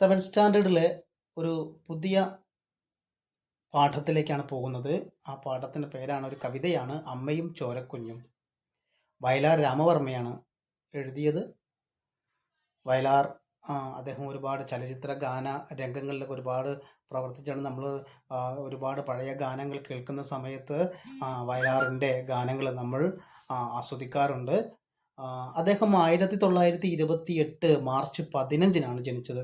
Seven സ്റ്റാൻഡേർഡിലെ ഒരു പുതിയ പാഠത്തിലേക്കാണ് പോകുന്നത്. ആ പാഠത്തിന്റെ പേരാണ് ഒരു കവിതയാണ് അമ്മയും ചോരക്കുഞ്ഞും. വയലാർ രാമവർമ്മയാണ് എഴുതിയത്. വയലാർ അദ്ദേഹം ഒരുപാട് ചലച്ചിത്ര ഗാന രംഗങ്ങളിലൊക്കെ ഒരുപാട് പ്രവർത്തിച്ചാണ് നമ്മൾ ഒരുപാട് പഴയ ഗാനങ്ങൾ കേൾക്കുന്ന സമയത്ത് വയലാറിന്റെ ഗാനങ്ങൾ നമ്മൾ ആസ്വദിക്കാറുണ്ട്. അദ്ദേഹം ആയിരത്തി തൊള്ളായിരത്തി ഇരുപത്തി എട്ട് മാർച്ച് പതിനഞ്ചിനാണ് ജനിച്ചത്.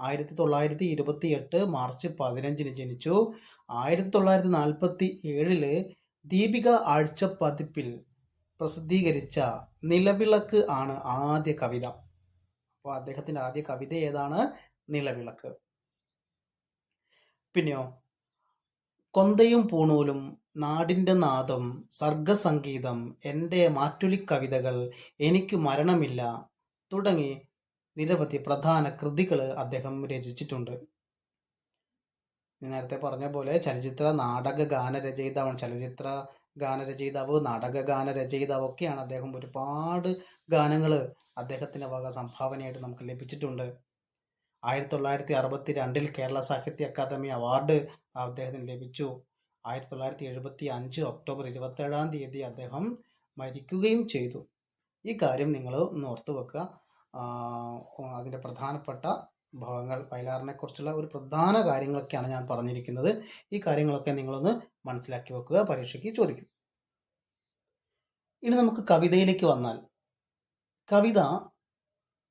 ആയിരത്തി തൊള്ളായിരത്തി ഇരുപത്തി എട്ട് മാർച്ച് പതിനഞ്ചിന് ജനിച്ചു. ആയിരത്തി തൊള്ളായിരത്തി നാൽപ്പത്തി ഏഴിൽ ദീപിക ആഴ്ച പതിപ്പിൽ പ്രസിദ്ധീകരിച്ച നിലവിളക്ക് ആണ് ആദ്യ കവിത. അപ്പോൾ അദ്ദേഹത്തിന്റെ ആദ്യ കവിത ഏതാണ്? നിലവിളക്ക്. പിന്നെയോ? കൊന്തയും പൂണൂലും നാടിന്റെ നാദം സർഗസംഗീതം എന്റെ മാറ്റുലി കവിതകൾ എനിക്ക് മരണമില്ല തുടങ്ങി നിരവധി പ്രധാന കൃതികൾ അദ്ദേഹം രചിച്ചിട്ടുണ്ട്. നേരത്തെ പറഞ്ഞ പോലെ ചലച്ചിത്ര നാടക ഗാന രചയിതാവാണ് ചലച്ചിത്ര ഗാനരചയിതാവ് നാടക ഗാന രചയിതാവ് ഒക്കെയാണ് അദ്ദേഹം ഒരുപാട് ഗാനങ്ങൾ അദ്ദേഹത്തിന്റെ വക സംഭാവനയായിട്ട് നമുക്ക് ലഭിച്ചിട്ടുണ്ട്. ആയിരത്തി തൊള്ളായിരത്തി അറുപത്തി രണ്ടിൽ കേരള സാഹിത്യ അക്കാദമി അവാർഡ് അദ്ദേഹത്തിന് ലഭിച്ചു. ആയിരത്തി തൊള്ളായിരത്തി എഴുപത്തി അഞ്ച് ഒക്ടോബർ ഇരുപത്തേഴാം തീയതി അദ്ദേഹം മരിക്കുകയും ചെയ്തു. ഈ കാര്യം നിങ്ങൾ ഒന്ന് ഓർത്ത് വെക്കുക. അതിന്റെ പ്രധാനപ്പെട്ട ഭാഗങ്ങൾ വയലാറിനെ കുറിച്ചുള്ള ഒരു പ്രധാന കാര്യങ്ങളൊക്കെയാണ് ഞാൻ പറഞ്ഞിരിക്കുന്നത്. ഈ കാര്യങ്ങളൊക്കെ നിങ്ങളൊന്ന് മനസ്സിലാക്കി വെക്കുക പരീക്ഷയ്ക്ക് ചോദിക്കും. ഇനി നമുക്ക് കവിതയിലേക്ക് വന്നാൽ. കവിത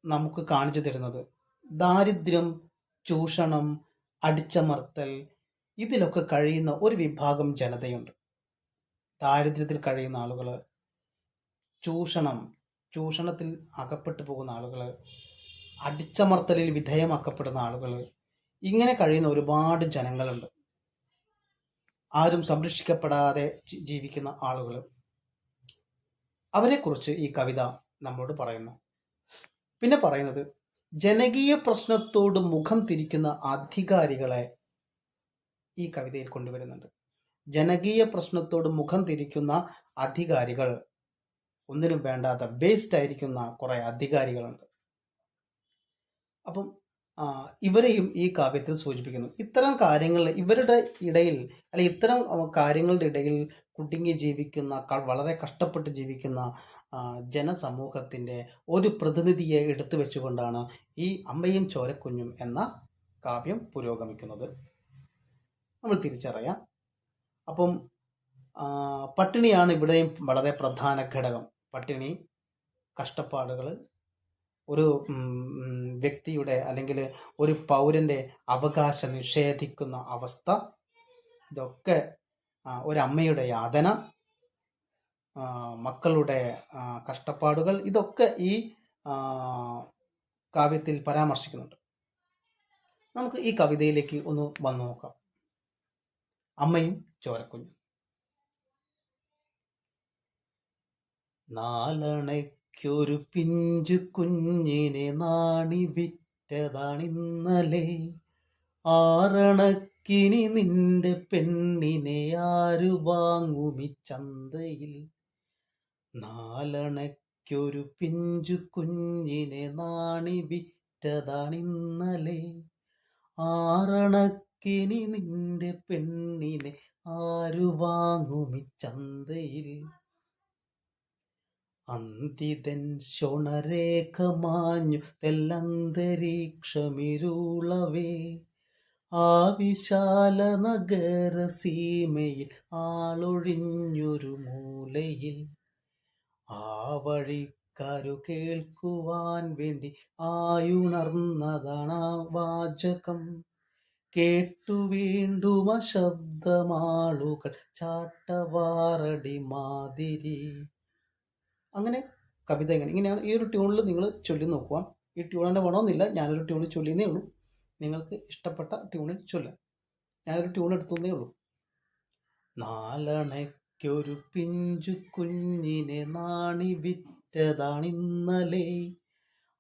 നമുക്ക് കാണിച്ചു തരുന്നത് ദാരിദ്ര്യം ചൂഷണം അടിച്ചമർത്തൽ ഇതിലൊക്കെ കഴിയുന്ന ഒരു വിഭാഗം ജനതയുണ്ട്. ദാരിദ്ര്യത്തിൽ കഴിയുന്ന ആളുകൾ ചൂഷണം ചൂഷണത്തിൽ അകപ്പെട്ടു പോകുന്ന ആളുകൾ അടിച്ചമർത്തലിൽ വിധേയമാക്കപ്പെടുന്ന ആളുകൾ ഇങ്ങനെ കഴിയുന്ന ഒരുപാട് ജനങ്ങളുണ്ട്. ആരും സംരക്ഷിക്കപ്പെടാതെ ജീവിക്കുന്ന ആളുകൾ അവരെക്കുറിച്ച് ഈ കവിത നമ്മളോട് പറയുന്നു. പിന്നെ പറയുന്നത് ജനകീയ പ്രശ്നത്തോട് മുഖം തിരിക്കുന്ന അധികാരികളെ ഈ കവിതയിൽ കൊണ്ടുവരുന്നുണ്ട്. ജനകീയ പ്രശ്നത്തോട് മുഖം തിരിക്കുന്ന അധികാരികൾ ഒന്നിനും വേണ്ടാത്ത ബേസ്ഡ് ആയിരിക്കുന്ന കുറെ അധികാരികളുണ്ട്. അപ്പം ഇവരെയും ഈ കാവ്യത്തിൽ സൂചിപ്പിക്കുന്നു. ഇത്തരം കാര്യങ്ങൾ ഇവരുടെ ഇടയിൽ അല്ലെ ഇത്തരം കാര്യങ്ങളുടെ ഇടയിൽ കുടുങ്ങി ജീവിക്കുന്ന വളരെ കഷ്ടപ്പെട്ട് ജീവിക്കുന്ന ജനസമൂഹത്തിന്റെ ഒരു പ്രതിനിധിയെ എടുത്തു വെച്ചുകൊണ്ടാണ് ഈ അമ്മയും ചോരക്കുഞ്ഞും എന്ന കാവ്യം പുരോഗമിക്കുന്നത്. നമ്മൾ തിരിച്ചറിയാം. അപ്പം പട്ടിണിയാണ് ഇവിടെയും വളരെ പ്രധാന ഘടകം. പട്ടിണി കഷ്ടപ്പാടുകൾ ഒരു വ്യക്തിയുടെ അല്ലെങ്കിൽ ഒരു പൗരന്റെ അവകാശം നിഷേധിക്കുന്ന അവസ്ഥ ഇതൊക്കെ ഒരമ്മയുടെ യാതന മക്കളുടെ കഷ്ടപ്പാടുകൾ ഇതൊക്കെ ഈ കാവ്യത്തിൽ പരാമർശിക്കുന്നുണ്ട്. നമുക്ക് ഈ കവിതയിലേക്ക് ഒന്ന് വന്നു നോക്കാം. അമ്മയും ചോരക്കുഞ്ഞും. നാലണയ്ക്കൊരു പിഞ്ചു കുഞ്ഞിനെ നാണി വിറ്റതാണിന്നലെ ആറണക്കിനി നിന്റെ പെണ്ണിനെ ആരു വാങ്ങുമി ചന്തയിൽ? നാലണയ്ക്കൊരു പിഞ്ചു കുഞ്ഞിനെ നാണി വിറ്റതാണിന്നലെ ആറണക്കിനി നിന്റെ പെണ്ണിനെ ആരു വാങ്ങുമി ചന്തയിൽ? അന്തിതൻ ശോണരേഖ മാഞ്ഞു തെല്ലന്തരീക്ഷമിരുളവേ. ആ വിശാല നഗര സീമയിൽ ആളൊഴിഞ്ഞൊരു മൂലയിൽ. ആ വഴിക്കാരു കേൾക്കുവാൻ വേണ്ടി ആയുണർന്നതാണ് ആ വാചകം. കേട്ടു വീണ്ടും ശബ്ദമാളുകൾ ചാട്ടവാറടി മാതിരി അങ്ങനെ കവിത എങ്ങനെ ഇങ്ങനെയാണ് ഈ ഒരു ട്യൂണിൽ നിങ്ങൾ ചൊല്ലി നോക്കുക. ഈ ട്യൂണിന്റെ തന്നെ വേണമെന്നില്ല ഞാനൊരു ട്യൂണിൽ ചൊല്ലിയെന്നേ ഉള്ളൂ. നിങ്ങൾക്ക് ഇഷ്ടപ്പെട്ട ട്യൂണിൽ ചൊല്ലാം. ഞാനൊരു ട്യൂൺ എടുത്തുന്നേ ഉള്ളൂ. നാലണയ്ക്കൊരു പിഞ്ചു കുഞ്ഞിനെ നാണി വിറ്റതാണിന്നലെ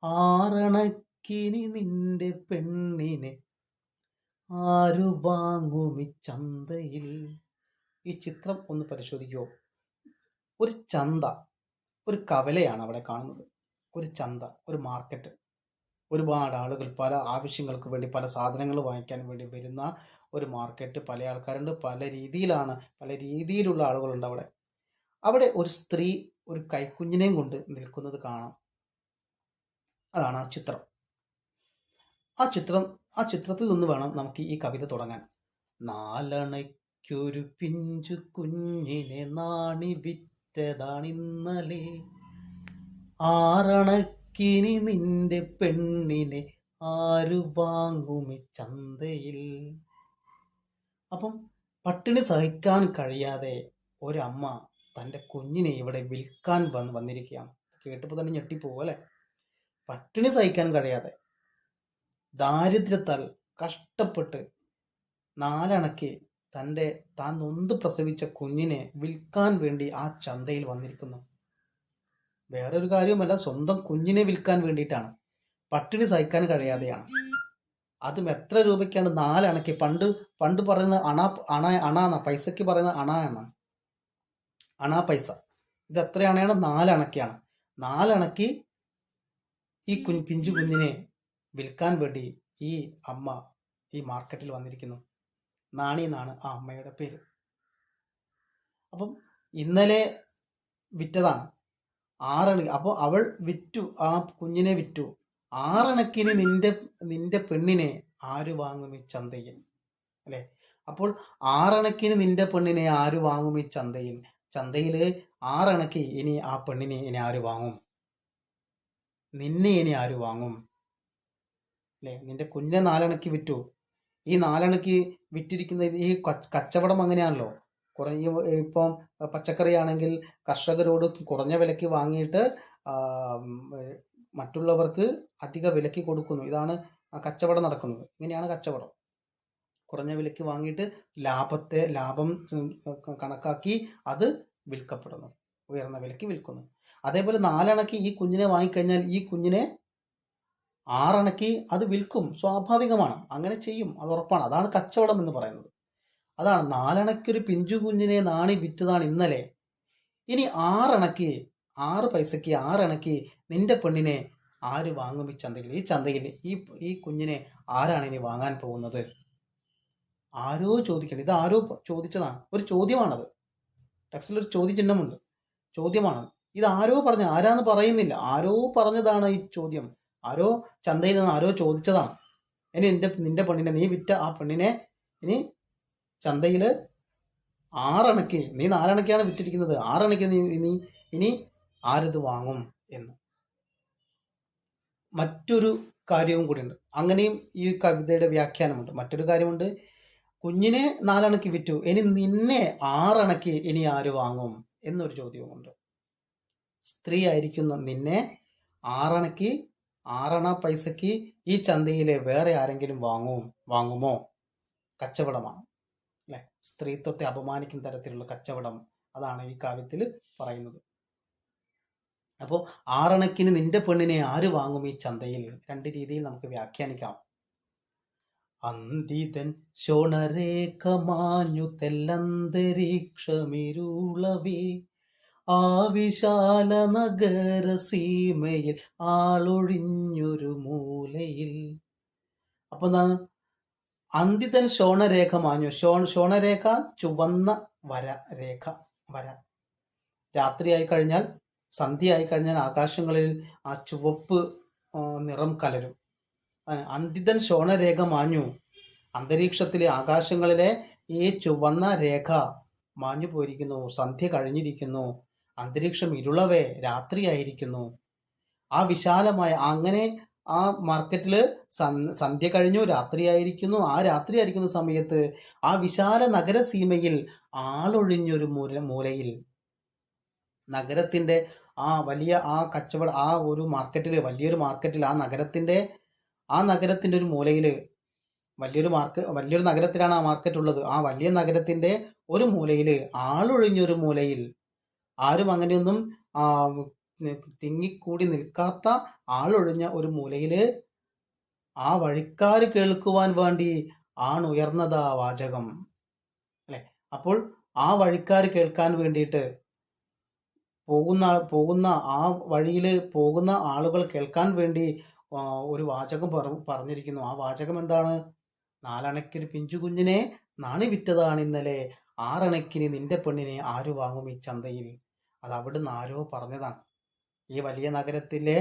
ആറണക്കിനി നിന്റെ പെണ്ണിനെ ആരു വാങ്ങുമി ചന്തയിൽ? ഈ ചിത്രം ഒന്ന് പരിശോധിക്കുമോ ഒരു ചന്ത. ഒരു കവലയാണ് അവിടെ കാണുന്നത്. ഒരു ചന്ത ഒരു മാർക്കറ്റ് ഒരുപാട് ആളുകൾ പല ആവശ്യങ്ങൾക്ക് വേണ്ടി പല സാധനങ്ങൾ വാങ്ങിക്കാൻ വേണ്ടി വരുന്ന ഒരു മാർക്കറ്റ് പല ആൾക്കാരുണ്ട്. പല രീതിയിലാണ് പല രീതിയിലുള്ള ആളുകളുണ്ട് അവിടെ. അവിടെ ഒരു സ്ത്രീ ഒരു കൈക്കുഞ്ഞിനെയും കൊണ്ട് നിൽക്കുന്നത് കാണാം. അതാണ് ആ ചിത്രം. ആ ചിത്രം ആ ചിത്രത്തിൽ നിന്ന് വേണം നമുക്ക് ഈ കവിത തുടങ്ങാൻ. നാലണയ്ക്കൊരു പിഞ്ചു കുഞ്ഞിനെ നാണി വിറ്റതാണിന്നലെ ആറണക്കിനി നിന്റെ പെണ്ണിനെ ആരു വാങ്ങുമി ചന്തയിൽ? അപ്പം പട്ടിണി സഹിക്കാൻ കഴിയാതെ ഒരമ്മ തന്റെ കുഞ്ഞിനെ ഇവിടെ വിൽക്കാൻ വന്ന് വന്നിരിക്കുകയാണ്. കേട്ടപ്പോൾ തന്നെ ഞെട്ടിപ്പോകും അല്ലേ? പട്ടിണി സഹിക്കാൻ കഴിയാതെ ദാരിദ്ര്യത്താൽ കഷ്ടപ്പെട്ട് നാലണക്ക് തന്റെ താൻ നൊന്ത് പ്രസവിച്ച കുഞ്ഞിനെ വിൽക്കാൻ വേണ്ടി ആ ചന്തയിൽ വന്നിരിക്കുന്നു. വേറൊരു കാര്യവുമല്ല സ്വന്തം കുഞ്ഞിനെ വിൽക്കാൻ വേണ്ടിയിട്ടാണ്. പട്ടിണി സഹിക്കാൻ കഴിയാതെയാണ്. അതും എത്ര രൂപയ്ക്കാണ്? നാലണക്കി. പണ്ട് പണ്ട് പറയുന്ന അണ അണ അണ എന്ന പൈസക്ക് പറയുന്ന അണ എന്ന അണ പൈസ. ഇത് എത്ര അണയാണ് നാലണക്കാണ്. നാലണക്കി ഈ കുഞ്ഞ് പിഞ്ചു കുഞ്ഞിനെ വിൽക്കാൻ വേണ്ടി ഈ അമ്മ ഈ മാർക്കറ്റിൽ വന്നിരിക്കുന്നു. നാണി എന്നാണ് ആ അമ്മയുടെ പേര്. അപ്പം ഇന്നലെ വിറ്റതാണ്. ആറണക്ക് അപ്പോൾ അവൾ വിറ്റു ആ കുഞ്ഞിനെ വിറ്റു. ആറണക്കിന് നിന്റെ നിന്റെ പെണ്ണിനെ ആര് വാങ്ങും ഈ ചന്തയിൽ? അല്ലേ? അപ്പോൾ ആറണക്കിന് നിന്റെ പെണ്ണിനെ ആര് വാങ്ങും ഈ ചന്തയിൽ? ചന്തയിൽ ആറണക്ക് ഇനി ആ പെണ്ണിനെ ഇനി ആര് വാങ്ങും? നിന്നെ ഇനി ആര് വാങ്ങും? അല്ലേ? നിന്റെ കുഞ്ഞെ നാലണക്ക് വിറ്റു. ഈ നാലണക്ക് വിറ്റിരിക്കുന്ന ഈ കച്ചവടം അങ്ങനെയാണല്ലോ. കുറേ ഇപ്പം പച്ചക്കറി ആണെങ്കിൽ കർഷകരോട് കുറഞ്ഞ വിലയ്ക്ക് വാങ്ങിയിട്ട് മറ്റുള്ളവർക്ക് അധിക വിലയ്ക്ക് കൊടുക്കുന്നു. ഇതാണ് കച്ചവടം നടക്കുന്നത്. ഇങ്ങനെയാണ് കച്ചവടം. കുറഞ്ഞ വിലയ്ക്ക് വാങ്ങിയിട്ട് ലാഭത്തെ ലാഭം കണക്കാക്കി അത് വിൽക്കപ്പെടുന്നു. ഉയർന്ന വിലയ്ക്ക് വിൽക്കുന്നു. അതേപോലെ നാലണക്ക് ഈ കുഞ്ഞിനെ വാങ്ങിക്കഴിഞ്ഞാൽ ഈ കുഞ്ഞിനെ ആറണക്ക് അത് വിൽക്കും സ്വാഭാവികമാണ്. അങ്ങനെ ചെയ്യും അത് ഉറപ്പാണ്. അതാണ് കച്ചവടം എന്ന് പറയുന്നത്. അതാണ് നാലണക്കൊരു പിഞ്ചു കുഞ്ഞിനെ നാണി വിറ്റതാണ് ഇന്നലെ. ഇനി ആറണക്ക് ആറ് പൈസക്ക് ആറണക്ക് നിന്റെ പെണ്ണിനെ ആര് വാങ്ങും ഈ ചന്തയിൽ? ഈ ചന്തയിൽ ഈ ഈ കുഞ്ഞിനെ ആരാണ് ഇനി വാങ്ങാൻ പോകുന്നത്? ആരോ ചോദിക്കണം. ഇത് ആരോ ചോദിച്ചതാണ്. ഒരു ചോദ്യമാണത്. ടെക്സ്റ്റിൽ ഒരു ചോദ്യചിഹ്നമുണ്ട്. ചോദ്യമാണത്. ഇത് ആരോ പറഞ്ഞു ആരാന്ന് പറയുന്നില്ല. ആരോ പറഞ്ഞതാണ് ഈ ചോദ്യം. ആരോ ചന്തയിൽ നിന്ന് ആരോ ചോദിച്ചതാണ്. ഇനി നിന്റെ നിന്റെ പെണ്ണിനെ നീ വിറ്റ ആ പെണ്ണിനെ ഇനി ചന്തയിൽ ആറണക്ക് നീ നാലണക്കാണ് വിറ്റിരിക്കുന്നത്. ആറണക്ക് നീ ഇനി ഇനി ആരത് വാങ്ങും? എന്ന്. മറ്റൊരു കാര്യവും കൂടിയുണ്ട്. അങ്ങനെയും ഈ കവിതയുടെ വ്യാഖ്യാനമുണ്ട്. മറ്റൊരു കാര്യമുണ്ട്. കുഞ്ഞിനെ നാലണക്ക് വിറ്റു. ഇനി നിന്നെ ആറണക്ക് ഇനി ആര് വാങ്ങും? എന്നൊരു ചോദ്യവുമുണ്ട്. സ്ത്രീ ആയിരിക്കുന്ന നിന്നെ ആറണക്ക് ആറണ പൈസക്ക് ഈ ചന്തയിലെ വേറെ ആരെങ്കിലും വാങ്ങും വാങ്ങുമോ? കച്ചവടമാണ്. അല്ലെ? സ്ത്രീത്വത്തെ അപമാനിക്കുന്ന തരത്തിലുള്ള കച്ചവടം അതാണ് ഈ കാവ്യത്തിൽ പറയുന്നത്. അപ്പോൾ ആറണക്കിന് നിന്റെ പെണ്ണിനെ ആര് വാങ്ങും ഈ ചന്തയിൽ? രണ്ട് രീതിയിൽ നമുക്ക് വ്യാഖ്യാനിക്കാം. അന്തിതൻ ശോണരേഖമാഞ്ഞു തെല്ലന്തരീക്ഷമിരുളവേ. ആ വിശാല നഗര സീമയിൽ ആളൊഴിഞ്ഞൊരു മൂലയിൽ. അപ്പൊ എന്താണ്? അന്തിതൻ ശോണരേഖ മാഞ്ഞു. ശോ ശോണരേഖ ചുവന്ന വര രേഖ വര. രാത്രിയായി കഴിഞ്ഞാൽ സന്ധ്യയായി കഴിഞ്ഞാൽ ആകാശങ്ങളിൽ ആ ചുവപ്പ് നിറം കലരും. അന്തിതൻ ശോണരേഖ മാഞ്ഞു. അന്തരീക്ഷത്തിലെ ആകാശങ്ങളിലെ ഈ ചുവന്ന രേഖ മാഞ്ഞു പോയിരിക്കുന്നു സന്ധ്യ കഴിഞ്ഞിരിക്കുന്നു. അന്തരീക്ഷം ഇരുളവേ രാത്രിയായിരിക്കുന്നു ആ വിശാലമായ അങ്ങനെ ആ മാർക്കറ്റിൽ സന്ധ്യ കഴിഞ്ഞു രാത്രിയായിരിക്കുന്നു ആ രാത്രിയായിരിക്കുന്ന സമയത്ത് ആ വിശാല നഗര നഗരസീമയിൽ ആളൊഴിഞ്ഞൊരു മൂല മൂലയിൽ നഗരത്തിന്റെ ആ വലിയ ആ കച്ചവട ആ ഒരു മാർക്കറ്റിൽ വലിയൊരു മാർക്കറ്റിൽ ആ നഗരത്തിന്റെ ആ നഗരത്തിന്റെ ഒരു മൂലയിൽ വലിയൊരു മാർക്ക് വലിയൊരു നഗരത്തിലാണ് ആ മാർക്കറ്റ് ഉള്ളത്. ആ വലിയ നഗരത്തിന്റെ ഒരു മൂലയിൽ ആളൊഴിഞ്ഞൊരു മൂലയിൽ ആരും അങ്ങനെയൊന്നും ആ, തിങ്ങിക്കൂടി നിൽക്കാത്ത ആളൊഴിഞ്ഞ ഒരു മൂലയിൽ ആ വഴിക്കാര് കേൾക്കുവാൻ വേണ്ടി ആണുയർന്നതാ വാചകം. അല്ലെ? അപ്പോൾ ആ വഴിക്കാര് കേൾക്കാൻ വേണ്ടിയിട്ട് പോകുന്ന പോകുന്ന ആ വഴിയിൽ പോകുന്ന ആളുകൾ കേൾക്കാൻ വേണ്ടി ഒരു വാചകം പറ- പറഞ്ഞിരിക്കുന്നു. ആ വാചകം എന്താണ്? നാലണക്കിന് പിഞ്ചു കുഞ്ഞിനെ നാണി വിറ്റതാണ് ഇന്നലെ. ആറണക്കിന് നിന്റെ പെണ്ണിനെ ആര് വാങ്ങും ഈ ചന്തയിൽ? അത് അവിടുന്ന് ആരോ പറഞ്ഞതാണ്. ഈ വലിയ നഗരത്തിലെ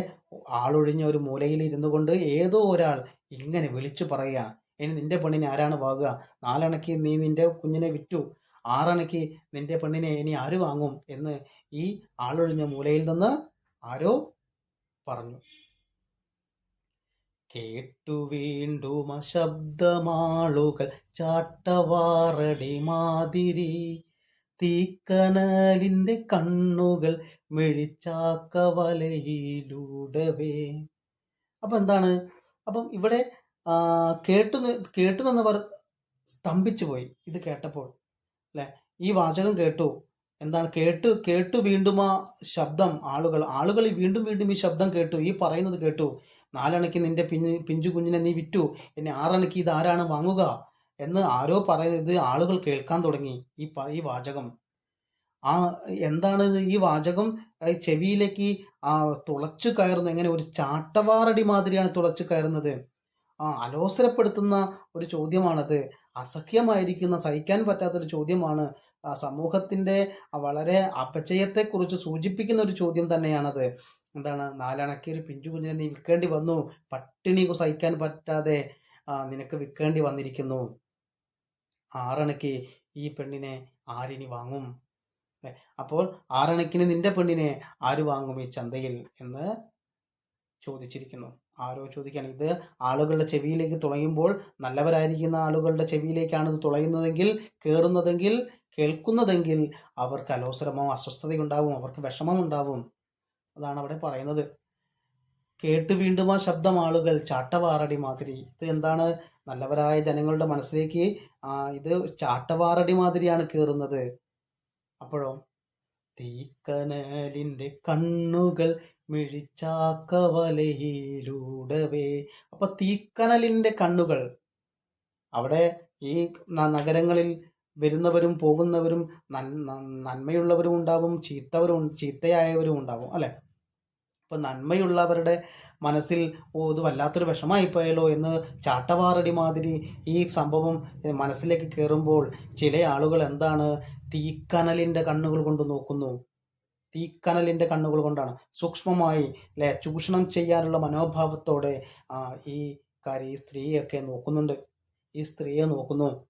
ആളൊഴിഞ്ഞ ഒരു മൂലയിൽ ഇരുന്നു കൊണ്ട് ഏതോ ഒരാൾ ഇങ്ങനെ വിളിച്ചു പറയുകയാണ്. ഇനി നിന്റെ പെണ്ണിനെ ആരാണ് വാങ്ങുക? നാലണക്ക് നീ നിന്റെ കുഞ്ഞിനെ വിറ്റു. ആറണക്ക് നിന്റെ പെണ്ണിനെ ഇനി ആര് വാങ്ങും? എന്ന് ഈ ആളൊഴിഞ്ഞ മൂലയിൽ നിന്ന് ആരോ പറഞ്ഞു. കേട്ടു വീണ്ടും ശബ്ദമാളുകൾ ചാട്ടവാറടി മാതിരി. തീക്കനലിന്റെ കണ്ണുകൾ മെഴിച്ചാക്ക വലയിലൂടവേ അപ്പം എന്താണ്? അപ്പം ഇവിടെ കേട്ടു കേട്ടു നിന്നവർ സ്തംഭിച്ചു പോയി ഇത് കേട്ടപ്പോൾ അല്ലെ? ഈ വാചകം കേട്ടു. എന്താണ്? കേട്ടു കേട്ടു വീണ്ടും ആ ശബ്ദം ആളുകൾ ആളുകൾ വീണ്ടും വീണ്ടും ഈ ശബ്ദം കേട്ടു. ഈ പറയുന്നത് കേട്ടു. നാലണയ്ക്ക് നിന്റെ പിഞ്ചു കുഞ്ഞിനെ നീ വിറ്റു. എന്നെ ആറണയ്ക്ക് ഇത് ആരാണ് വാങ്ങുക? എന്ന് ആരോ പറയുന്നത് ആളുകൾ കേൾക്കാൻ തുടങ്ങി. ഈ ഈ വാചകം. ആ എന്താണ് ഈ വാചകം? ചെവിയിലേക്ക് ആ തുളച്ചു കയറുന്ന എങ്ങനെ ഒരു ചാട്ടവാറടി മാതിരിയാണ് തുളച്ചു കയറുന്നത്. ആ അലോസരപ്പെടുത്തുന്ന ഒരു ചോദ്യമാണത്. അസഹ്യമായിരിക്കുന്ന സഹിക്കാൻ പറ്റാത്തൊരു ചോദ്യമാണ്. ആ വളരെ അപചയത്തെക്കുറിച്ച് സൂചിപ്പിക്കുന്ന ഒരു ചോദ്യം തന്നെയാണത്. എന്താണ്? നാലണക്കി ഒരു പിഞ്ചു കുഞ്ഞിനെ നീ വിൽക്കേണ്ടി വന്നു. പട്ടിണി സഹിക്കാൻ പറ്റാതെ നിനക്ക് വിൽക്കേണ്ടി വന്നിരിക്കുന്നു. ആറണയ്ക്ക് ഈ പെണ്ണിനെ ആരിനി വാങ്ങും? അപ്പോൾ ആറണക്കിന് നിന്റെ പെണ്ണിനെ ആര് വാങ്ങും ഈ ചന്തയിൽ എന്ന് ചോദിച്ചിരിക്കുന്നു. ആരോ ചോദിക്കുകയാണ്. ഇത് ആളുകളുടെ ചെവിയിലേക്ക് തുളയുമ്പോൾ നല്ലവരായിരിക്കുന്ന ആളുകളുടെ ചെവിയിലേക്കാണ് ഇത് തുളയുന്നതെങ്കിൽ കയറുന്നതെങ്കിൽ കേൾക്കുന്നതെങ്കിൽ അവർക്ക് അലോസരമോ അസ്വസ്ഥതയുണ്ടാവും അവർക്ക് വിഷമമുണ്ടാവും. അതാണ് അവിടെ പറയുന്നത്. കേട്ട് വീണ്ടും ആ ശബ്ദം ആളുകൾ ചാട്ടവാറടി മാതിരി. ഇത് എന്താണ് നല്ലവരായ ജനങ്ങളുടെ മനസ്സിലേക്ക് ഇത് ചാട്ടവാറടി മാതിരിയാണ് കയറുന്നത് അപ്പോഴോ തീക്കനലിന്റെ കണ്ണുകൾ മിഴിച്ചാക്കവലയിലൂടവേ. അപ്പൊ തീക്കനലിന്റെ കണ്ണുകൾ അവിടെ ഈ നഗരങ്ങളിൽ വരുന്നവരും പോകുന്നവരും നന്മയുള്ളവരും ഉണ്ടാവും ചീത്തവരും ചീത്തയായവരും ഉണ്ടാവും അല്ലെ? അപ്പൊ നന്മയുള്ളവരുടെ മനസ്സിൽ ഓ ഇത് വല്ലാത്തൊരു വിഷമായി പോയല്ലോ എന്ന് ചാട്ടവാറടി മാതിരി ഈ സംഭവം മനസ്സിലേക്ക് കയറുമ്പോൾ ചില ആളുകൾ എന്താണ് തീക്കനലിന്റെ കണ്ണുകൾ കൊണ്ട് നോക്കുന്നു. തീക്കനലിന്റെ കണ്ണുകൾ കൊണ്ടാണ്. സൂക്ഷ്മമായി അല്ലെ? ചൂഷണം ചെയ്യാനുള്ള മനോഭാവത്തോടെ ആ ഈ കാര്യം ഈ സ്ത്രീയൊക്കെ നോക്കുന്നുണ്ട്. ഈ സ്ത്രീയെ നോക്കുന്നു.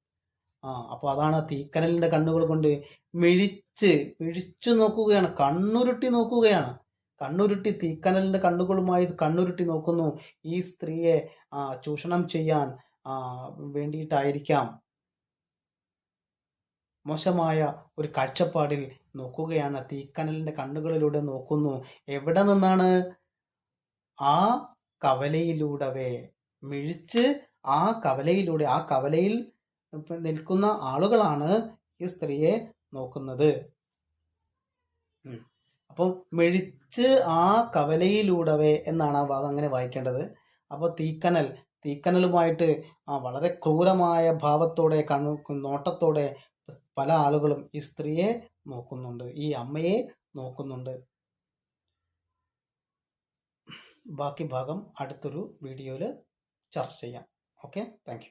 ആ അപ്പോൾ അതാണ് തീക്കനലിന്റെ കണ്ണുകൾ കൊണ്ട് മിഴിച്ച് മിഴിച്ചു നോക്കുകയാണ്. കണ്ണുരുട്ടി നോക്കുകയാണ്. കണ്ണുരുട്ടി തീക്കനലിന്റെ കണ്ണുകളുമായി കണ്ണുരുട്ടി നോക്കുന്നു. ഈ സ്ത്രീയെ ചൂഷണം ചെയ്യാൻ വേണ്ടിയിട്ടായിരിക്കാം. മോശമായ ഒരു കാഴ്ചപ്പാടിൽ നോക്കുകയാണ്. തീക്കനലിന്റെ കണ്ണുകളിലൂടെ നോക്കുന്നു. എവിടെ നിന്നാണ്? ആ കവലയിലൂടവേ. മിഴിച്ച് ആ കവലയിലൂടെ ആ കവലയിൽ നിൽക്കുന്ന ആളുകളാണ് ഈ സ്ത്രീയെ നോക്കുന്നത്. അപ്പം മെഴിച്ച് ആ കവലയിലൂടവേ എന്നാണ് ആ വാദം അങ്ങനെ വായിക്കേണ്ടത്. അപ്പോൾ തീക്കനൽ തീക്കനലുമായിട്ട് ആ വളരെ ക്രൂരമായ ഭാവത്തോടെ കണ്ണു നോട്ടത്തോടെ പല ആളുകളും ഈ സ്ത്രീയെ നോക്കുന്നുണ്ട് ഈ അമ്മയെ നോക്കുന്നുണ്ട്. ബാക്കി ഭാഗം അടുത്തൊരു വീഡിയോയിൽ ചർച്ച ചെയ്യാം. ഓക്കെ? താങ്ക്